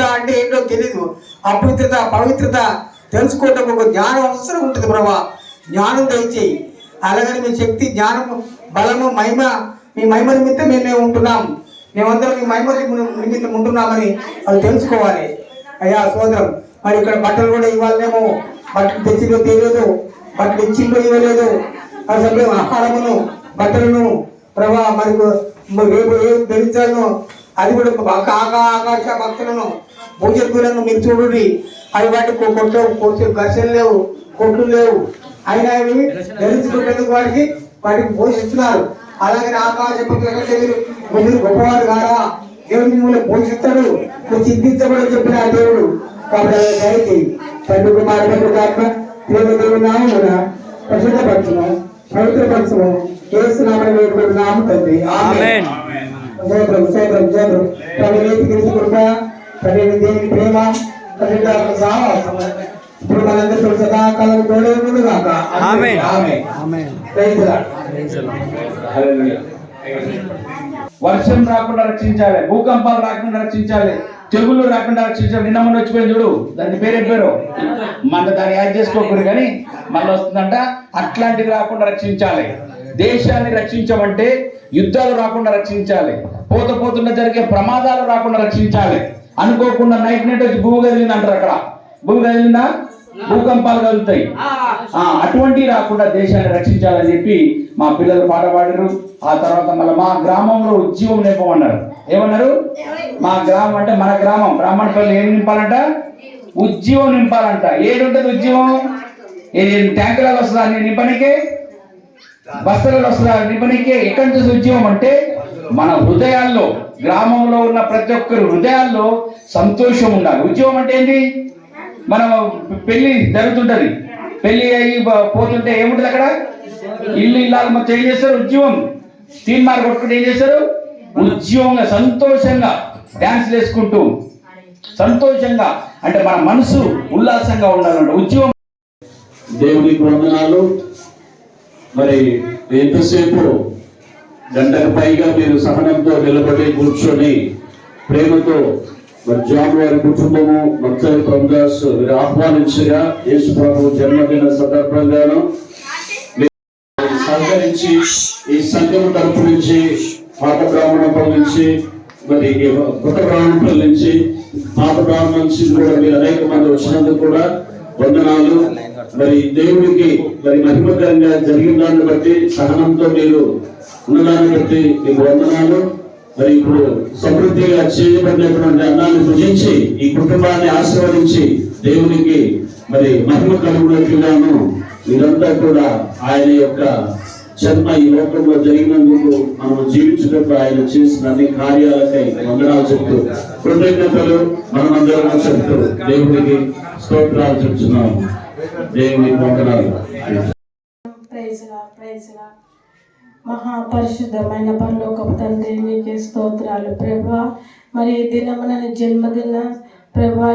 పవిత్రత అంటే ఏంటో తెలియదు అపవిత్రత పవిత్రత తెలుసుకోవటం ఒక జ్ఞానం అవసరం ఉంటుంది ప్రభా. జ్ఞానం దయచేయి. అలాగని మీ శక్తి జ్ఞానము బలము మహిమ మీ మహిమ నిమిత్తం మేమే ఉంటున్నాం. మేమందరం మీ మహిమ నిమిత్తం ఉంటున్నామని వాళ్ళు తెలుసుకోవాలి. అయ్యా సోదరం మరి ఇక్కడ బట్టలు కూడా ఇవ్వాలనేమో బట్టలు తెచ్చిందో తెలియదు బట్టలు ఇచ్చిందో ఇవ్వలేదు. అసలు ఆహారమును బట్టలను ప్రభా మరి రేపు ఏం ధరించాలను అది కూడా ఒక ఆకా ఆకాశ భక్తులను భూజత్తులను మీరు చూడండి. అవి వాటి కొట్లు కొట్టు ఘర్షణ లేవు కొట్లు లేవు. అయినా అవి ధరించుకునేందుకు వాటికి వాటికి పోషిస్తున్నారు అలాగే ఆకాశ భక్తుల కంటే మీరు మీరు గొప్పవారు కారా? దేవుడు మిమ్మల్ని పోషిస్తాడు నువ్వు చింతించబడి చెప్పిన ఆ దేవుడు. కాబట్టి తండ్రి కుమార ఆత్మ ప్రేమ దేవుడు నామమున ప్రసిద్ధపరచము పవిత్రపరచము. కేసునామని వేడుకుంటున్నాము తండ్రి. ఆమేన్. సోదరం సోదరం సోదరం. ప్రభు నీతి గురించి కృప ప్రభు దేవుని ప్రేమ యొక్క సహవాసం ఇప్పుడు సదాకాలం తోడే లార్డ్. హల్లెలూయా. వర్షం రాకుండా రక్షించాలి భూకంపాలు రాకుండా రక్షించాలి తెగుళ్ళు రాకుండా రక్షించాలి. నిన్న మొన్న వచ్చిపోయింది చూడు దాని పేరు పేరు? మన దాన్ని యాడ్ చేసుకోకూడదు కానీ మళ్ళీ వస్తుందంట అట్లాంటివి రాకుండా రక్షించాలి. దేశాన్ని రక్షించమంటే యుద్ధాలు రాకుండా రక్షించాలి. పోత పోతున్న జరిగే ప్రమాదాలు రాకుండా రక్షించాలి. అనుకోకుండా నైట్ నైట్ వచ్చి భూమి కదిలింది అంటారు అక్కడ. భూమి కదిలిందా? భూకంపాలు కలుగుతాయి ఆ, అటువంటివి రాకుండా దేశాన్ని రక్షించాలని చెప్పి మా పిల్లలు పాట పాడారు. ఆ తర్వాత మళ్ళీ మా గ్రామంలో ఉద్యమం నింపమన్నారు. ఏమన్నారు? మా గ్రామం అంటే మన గ్రామం. బ్రాహ్మణపల్లి ఏం నింపాలంట? ఉద్యమం నింపాలంట. ఏడుంటది ఉద్యమం ట్యాంకులలో వస్తుందా అన్ని నింపనికే? బస్తలలో వస్తున్నారు నింపనికే ఎక్కడి నుంచి ఉద్యమం అంటే మన హృదయాల్లో గ్రామంలో ఉన్న ప్రతి ఒక్కరి హృదయాల్లో సంతోషం ఉండాలి. ఉద్యమం అంటే ఏంటి మనం పెళ్ళి జరుగుతుంటది. పెళ్ళి అయ్యి పోతుంటే ఏముంటది అక్కడ? ఇల్లు ఇల్లాలు మొత్తం ఏం చేస్తారు? ఉద్యమం. తీన్ మార్క్ కొట్టుకుంటే ఏం చేస్తారు? ఉద్యమంగా సంతోషంగా డాన్స్ వేసుకుంటూ సంతోషంగా అంటే మన మనసు ఉల్లాసంగా ఉండాలంట. ఉద్యమం దేవునికి వందనాలు. మరి ఎంతసేపు? గంటకు పైగా మీరు సహనంతో నిలబడి కూర్చొని ప్రేమతో మరి జాన్ వారి కుటుంబము మొత్తం ప్రభుదాస్ మీరు ఆహ్వానించగా యేసు ప్రభు జన్మదిన సందర్భంగాను సహకరించి ఈ సంఘం తరపు నుంచి పాత బ్రాహ్మణపల్లి నుంచి మరి కొత్త బ్రాహ్మణపల్లి నుంచి పాత బ్రాహ్మణ నుంచి కూడా మీరు అనేక మంది వచ్చినందుకు కూడా వందనాలు. మరి దేవుడికి మరి మహిమకరంగా జరిగిన దాన్ని బట్టి సహనంతో మీరు ఉన్నదాన్ని బట్టి మీకు వందనాలు. మరి ఇప్పుడు సమృద్ధిగా చేయబడినటువంటి అన్నాన్ని భుజించి ఈ కుటుంబాన్ని ఆశీర్వదించి దేవునికి మరి మహిమ కలుగునట్లుగాను మీరంతా కూడా ఆయన యొక్క జన్మ ఈ లోకంలో జరిగినందుకు మనం జీవించినప్పుడు ఆయన చేసిన అన్ని కార్యాలకై వందనాలు చెప్తూ కృతజ్ఞతలు మనమందరం చెప్తూ దేవునికి స్తోత్రాలు చెప్తున్నాం దేవుని వందనాలు. ప్రైజ్లా ప్రైజ్లా మహాపరిశుద్ధమైన పరలోకపు తండ్రి నీకే స్తోత్రాలు ప్రభా. మరి దినమన దినమున జన్మదిన ప్రభా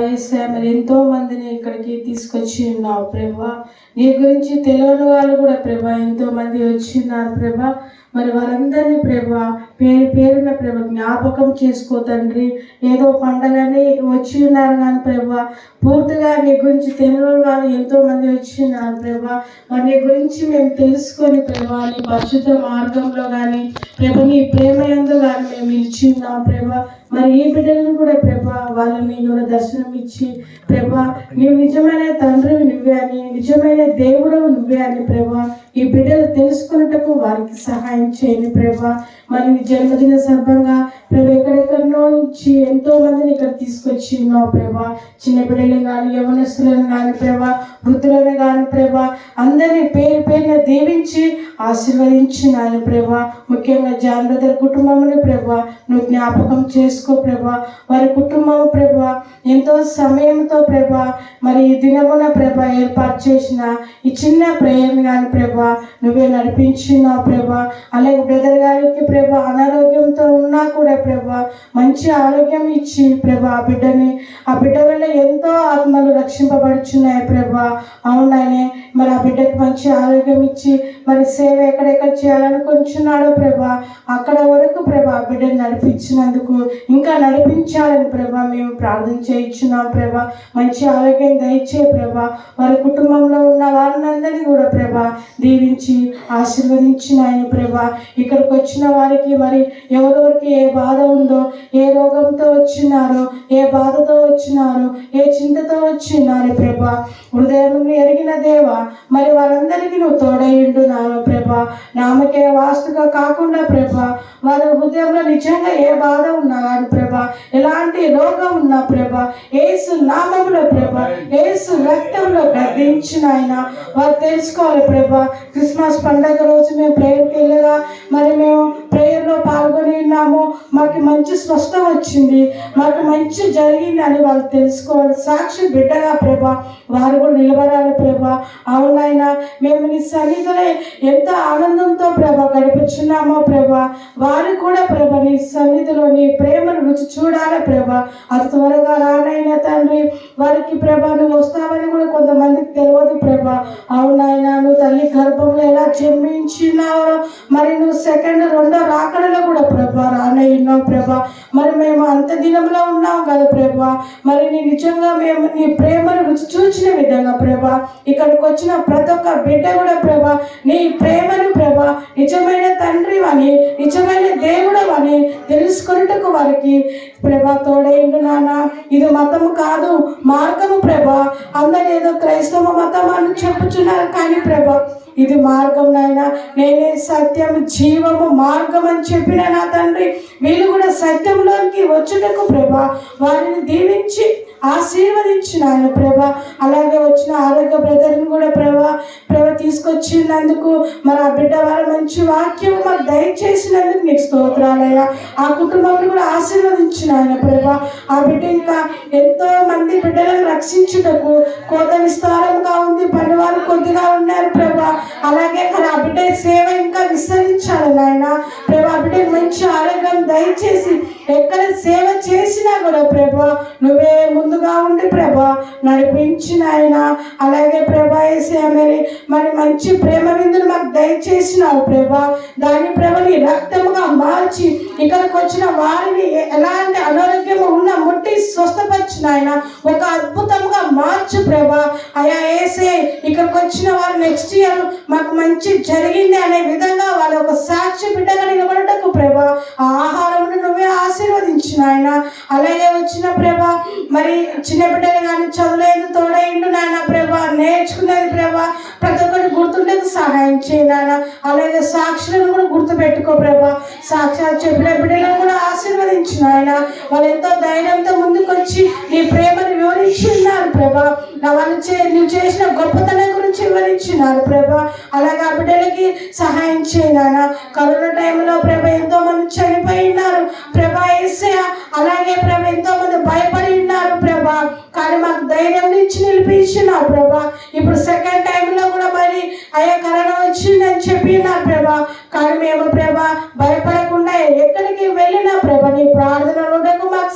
మరి ఎంతో మందిని ఇక్కడికి తీసుకొచ్చి ఉన్నావు ప్రభా. నీ గురించి తెలియని వాళ్ళు కూడా ప్రభా ఎంతో మంది వచ్చి ప్రభా. మరి వారందరినీ ప్రభా పేరు పేరున ప్రభ జ్ఞాపకం చేసుకో తండ్రి. ఏదో పండగని వచ్చి ఉన్నారు కానీ ప్రభా పూర్తిగా నీ గురించి తెలియని వాళ్ళు ఎంతో మంది వచ్చి ఉన్నారు ప్రభా. మరి నీ గురించి మేము తెలుసుకొని ప్రభా నీ పరిశుద్ధ మార్గంలో కానీ ప్రభ నీ ప్రేమ ఎందు కానీ మేము నిలిచి ఉన్నాం ప్రభా. మరి ఈ బిడ్డలను కూడా ప్రభా వాళ్ళని కూడా దర్శనం ఇచ్చి ప్రభా నీవు నిజమైన తండ్రి నువ్వే అని నిజమైన దేవుడు నువ్వే అని ప్రభా ఈ బిడ్డలు తెలుసుకున్నటకు వారికి సహాయం చేయని ప్రభా. మరి జన్మదిన సందర్భంగా ప్రభు ఎక్కడెక్కడో నుంచి ఎంతో మందిని ఇక్కడ తీసుకొచ్చి ఉన్నావు ప్రభా. చిన్న బిడ్డలు కానీ యవనస్తులను కానీ ప్రభా వృద్ధులను కానీ ప్రభా అందరినీ పేరు పేరున దీవించి ఆశీర్వదించినాను ప్రభా. ముఖ్యంగా జాన్ బ్రదర్ కుటుంబముని ప్రభా నువ్వు జ్ఞాపకం చేసుకో ప్రభా. వారి కుటుంబం ప్రభా ఎంతో సమయంతో ప్రభా మరి ఈ దినమున ప్రభా ఏర్పాటు చేసిన ఈ చిన్న ప్రేయర్ని కానీ ప్రభా నువ్వే నడిపించినావు ప్రభా అలాగే బ్రదర్ గారికి ప్రభా అనారోగ్యంతో ఉన్నా కూడా ప్రభా మంచి ఆరోగ్యం ఇచ్చి ప్రభా ఆ బిడ్డని ఆ బిడ్డ వల్ల ఎంతో ఆత్మలు రక్షింపబడుచున్నాయి ప్రభా. అవునాయనే మరి ఆ బిడ్డకి మంచి ఆరోగ్యం ఇచ్చి మరి సేవ ఎక్కడెక్కడ చేయాలనుకుంటున్నాడో ప్రభా అక్కడ వరకు ప్రభా బిడ్డను నడిపించినందుకు ఇంకా నడిపించాలని ప్రభా మేము ప్రార్థన చేయించున్నాం ప్రభా. మంచి ఆరోగ్యం దయచే ప్రభా వారి కుటుంబంలో ఉన్న వారినందరినీ కూడా ప్రభా దీవించి ఆశీర్వదించిన ఆయన ప్రభా. ఇక్కడికి వచ్చిన వారికి మరి ఎవరెవరికి ఏ బాధ ఉందో ఏ రోగంతో వచ్చినారో ఏ బాధతో వచ్చినారో ఏ చింతతో వచ్చినారు ప్రభా. హృదయం ఎరిగిన దేవ మరి వారందరికీ నువ్వు తోడయిండు నాను ప్రభా. నామకే వాస్తుగా కాకుండా ప్రభా వారి హృదయంలో నిజంగా ఏ బాధ ఉన్నా కానీ ప్రభ. ఎలాంటి రోగం ఉన్నా ప్రభ. ఏసు నామంలో ప్రభ. ఏసు రక్తంలో గర్దించిన ఆయన. వారు తెలుసుకోవాలి ప్రభ. క్రిస్మస్ పండగ రోజు మేము ప్రేయర్కి వెళ్ళగా మరి మేము ప్రేయర్లో పాల్గొని ఉన్నాము. మాకు మంచి స్వస్థ వచ్చింది. మాకు మంచి జరిగింది అని వాళ్ళు తెలుసుకోవాలి. సాక్షి బిడ్డగా ప్రభ. వారు కూడా నిలబడాలి ప్రభ. అవునైనా మేము నీ సన్నిధిలో ఎంత ఆనందంతో ప్రభ గడిపించున్నామో ప్రభ. వారు కూడా ప్రభా నీ సన్నిధిలో నీ ప్రేమను రుచి చూడాలి ప్రభా. అది త్వరగా రానైనా తండ్రి వారికి ప్రభ నువ్వు వస్తావని కూడా కొంతమందికి తెలియదు ప్రభా. అవునాయన నువ్వు తల్లి గర్భంలో ఎలా జన్మించినావో మరి నువ్వు సెకండ్ రెండో రాకడలో కూడా ప్రభ రానై ఉన్నావు ప్రభ. మరి మేము అంత దినంలో ఉన్నాం కదా ప్రభ. మరి నీ నిజంగా మేము నీ ప్రేమను రుచి చూచిన విధంగా ప్రభ ఇక్కడికి వచ్చిన ప్రతి ఒక్క బిడ్డ కూడా ప్రభా నీ ప్రేమను ప్రభా నిజమైన తండ్రి అని నిజమైన దేవుడు అని తెలుసుకున్నట్టుకు వారికి ప్రభా తోడైండు నాన్న. ఇది మతము కాదు మార్గము ప్రభా. అందరు ఏదో క్రైస్తవ మతం అని చెప్పుచున్నారు కానీ ప్రభా ఇది మార్గం నాయన. నేనే సత్యం జీవము మార్గం అని చెప్పిన నా తండ్రి. వీళ్ళు కూడా సత్యంలోకి వచ్చుటకు ప్రభా వారిని దీవించి ఆశీర్వదించిన ఆయన ప్రభ. అలాగే వచ్చిన ఆరోగ్య బ్రదర్ని కూడా ప్రభ ప్రభ తీసుకొచ్చినందుకు మన ఆ బిడ్డ వారి మంచి వాక్యం మాకు దయచేసినందుకు నీకు స్తోత్రాలయ్యా. ఆ కుటుంబాన్ని కూడా ఆశీర్వదించిన ఆయన ప్రభ. ఆ బిడ్డ ఇంకా ఎంతో మంది బిడ్డలను రక్షించుటకు కోత విస్తారంగా ఉంది పనివారు కొద్దిగా ఉన్నారు ప్రభ. అలాగే మరి ఆ బిడ్డ సేవ ఇంకా విస్తరించాలి నాయన. ప్రభా ఆ బిడ్డకి మంచి ఆరోగ్యం దయచేసి ఎక్కడ సేవ చేసినా కూడా ప్రభా నువ్వే ముందుగా ఉండి ప్రభా నడిపించిన ఆయన. అలాగే ప్రభా వేసే మరి మరి మంచి ప్రేమ విందును మాకు దయచేసినావు ప్రభా. దాని ప్రభని రక్తముగా మార్చి ఇక్కడికి వచ్చిన వారిని ఎలాంటి అనారోగ్యం ఉన్న ముట్టి స్వస్థపరిచిన ఆయన ఒక అద్భుతంగా మార్చు ప్రభా. అయా ఏసే ఇక్కడికి వచ్చిన వారు నెక్స్ట్ ఇయర్ మాకు మంచి జరిగింది అనే విధంగా వాళ్ళ ఒక సాక్షి బిడ్డగా నిలబడటకు ప్రభా. ఆ ఆహారమును నువ్వే ఆశీర్వదించిన ఆయన అలాగే వచ్చిన ప్రభా మరి చిన్న బిడ్డలు కానీ చదువులేదు తోడైండు నాయన ప్రభా. నేర్చుకునేది ప్రభా ప్రతి ఒక్కటి గుర్తుండేది సహాయం చేయి నాయన. అలాగే సాక్షులను కూడా గుర్తుపెట్టుకో ప్రభా. సాక్షాత్ చెప్పిన బిడ్డలను కూడా ఆశీర్వదించిన ఆయన వాళ్ళు ఎంతో ధైర్యంతో ముందుకు వచ్చి నీ ప్రేమను వివరించి ప్రభా. నా వాళ్ళు చే నువ్వు చేసిన గొప్పతనం గురించి వివరించినారు ప్రభా. అలాగే ఆ బిడ్డలకి సహాయం చేయనాయన కరోనా టైంలో ప్రభ ఎంతో మంది చనిపోయి ఉన్నారు. ప్రభా ఏసే అలాగే ప్రభ ఎంతో మంది భయపడి ఉన్నారు ప్రభా. కానీ మాకు ధైర్యం నుంచి నిలిపించినారు ప్రభా. ఇప్పుడు సెకండ్ టైంలో కూడా మరి అయ్యా కరోనా వచ్చిందని చెప్పినారు ప్రభా. కానీ మేము ప్రభా భయపడి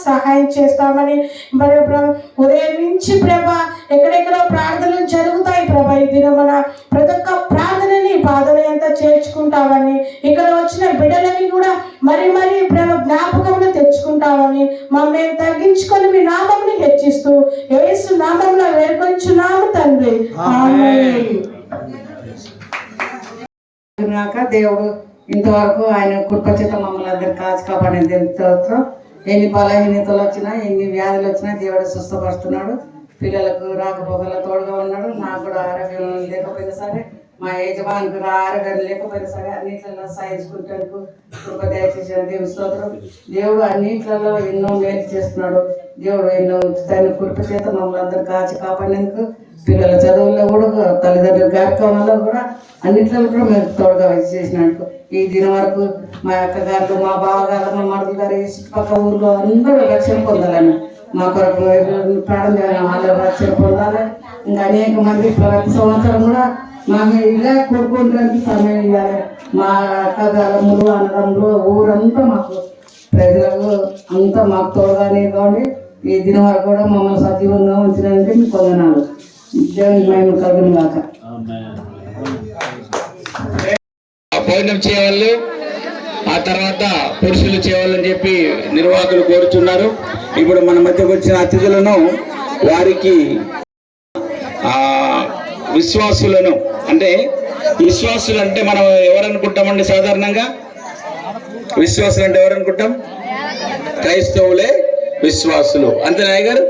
సహాయం చేస్తామని మరి ఉదయం నుంచి ప్రభా ఎక్కడెక్కడో ప్రార్థనలు జరుగుతాయి ప్రభా ఈ దినమున. ప్రతి ఒక్క ప్రార్థనని బాధలు ఎంత చేర్చుకుంటామని ఇక్కడ వచ్చిన బిడ్డలని కూడా మరి మరి ప్రభ జ్ఞాపకంలో తెచ్చుకుంటామని మమ్మల్ని తగ్గించుకొని మీ నామంని హెచ్చిస్తూ యేసు నామంలో వేడుకొంచున్నాము తండ్రి. దేవుడు ఇంతవరకు ఆయన కృపచేత మమ్మల్ని అందరు కాచి కాపాడిన స్తోత్రం. ఎన్ని బలహీనతలు వచ్చినా ఎన్ని వ్యాధులు వచ్చినా దేవుడు స్వస్థపరుస్తున్నాడు. పిల్లలకు రాకపోకల తోడుగా ఉన్నాడు. నాకు కూడా ఆరోగ్యం లేకపోయినా సరే మా యజమానికి కూడా ఆరోగ్యం లేకపోయినా సరే అన్నింటిలో సాయించుకుంటూ కృప దయచేసిన దేవుని స్తోత్రం. దేవుడు అన్నిట్లలో ఎన్నో మేలు చేస్తున్నాడు. దేవుడు ఎన్నో తన కృప చేత మమ్మల్ని అందరూ కాచి కాపాడినందుకు పిల్లల చదువుల్లో కూడా తల్లిదండ్రుల కార్యక్రమాల్లో కూడా అన్నింటిలో కూడా మేము తోడుగా చేసినాడు ఈ దినం వరకు మా అక్కగారు మా బావగారు మా మరుదు గారు ఈ చుట్టుపక్కల ఊర్లో అందరూ రక్షణ పొందాలని మా కొరకు ప్రాణం చేయాలి వాళ్ళ రక్షణ పొందాలి ఇంకా అనేక మంది ప్రతి సంవత్సరం కూడా మాకు ఇలా కోరుకోవడానికి సమయం ఇవ్వాలి. మా అక్కగారములు అన్నదమ్ములు ఊరంతా మాకు ప్రజలకు అంతా మాకు తోడుగానే కావండి ఈ దినం వరకు కూడా మమ్మల్ని సజీవంగా ఉంచినందుకు మీకు వందనాలు దేవుని మేము కలుగును భోజనం చేయవాళ్ళు ఆ తర్వాత పురుషులు చేయవాలని చెప్పి నిర్వాహకులు కోరుచున్నారు ఇప్పుడు మన మధ్యకు వచ్చిన అతిథులను వారికి ఆ విశ్వాసులను అంటే విశ్వాసులు అంటే మనం ఎవరనుకుంటామండి సాధారణంగా? విశ్వాసులు అంటే ఎవరనుకుంటాం? క్రైస్తవులే విశ్వాసులు. అంతేనా గారు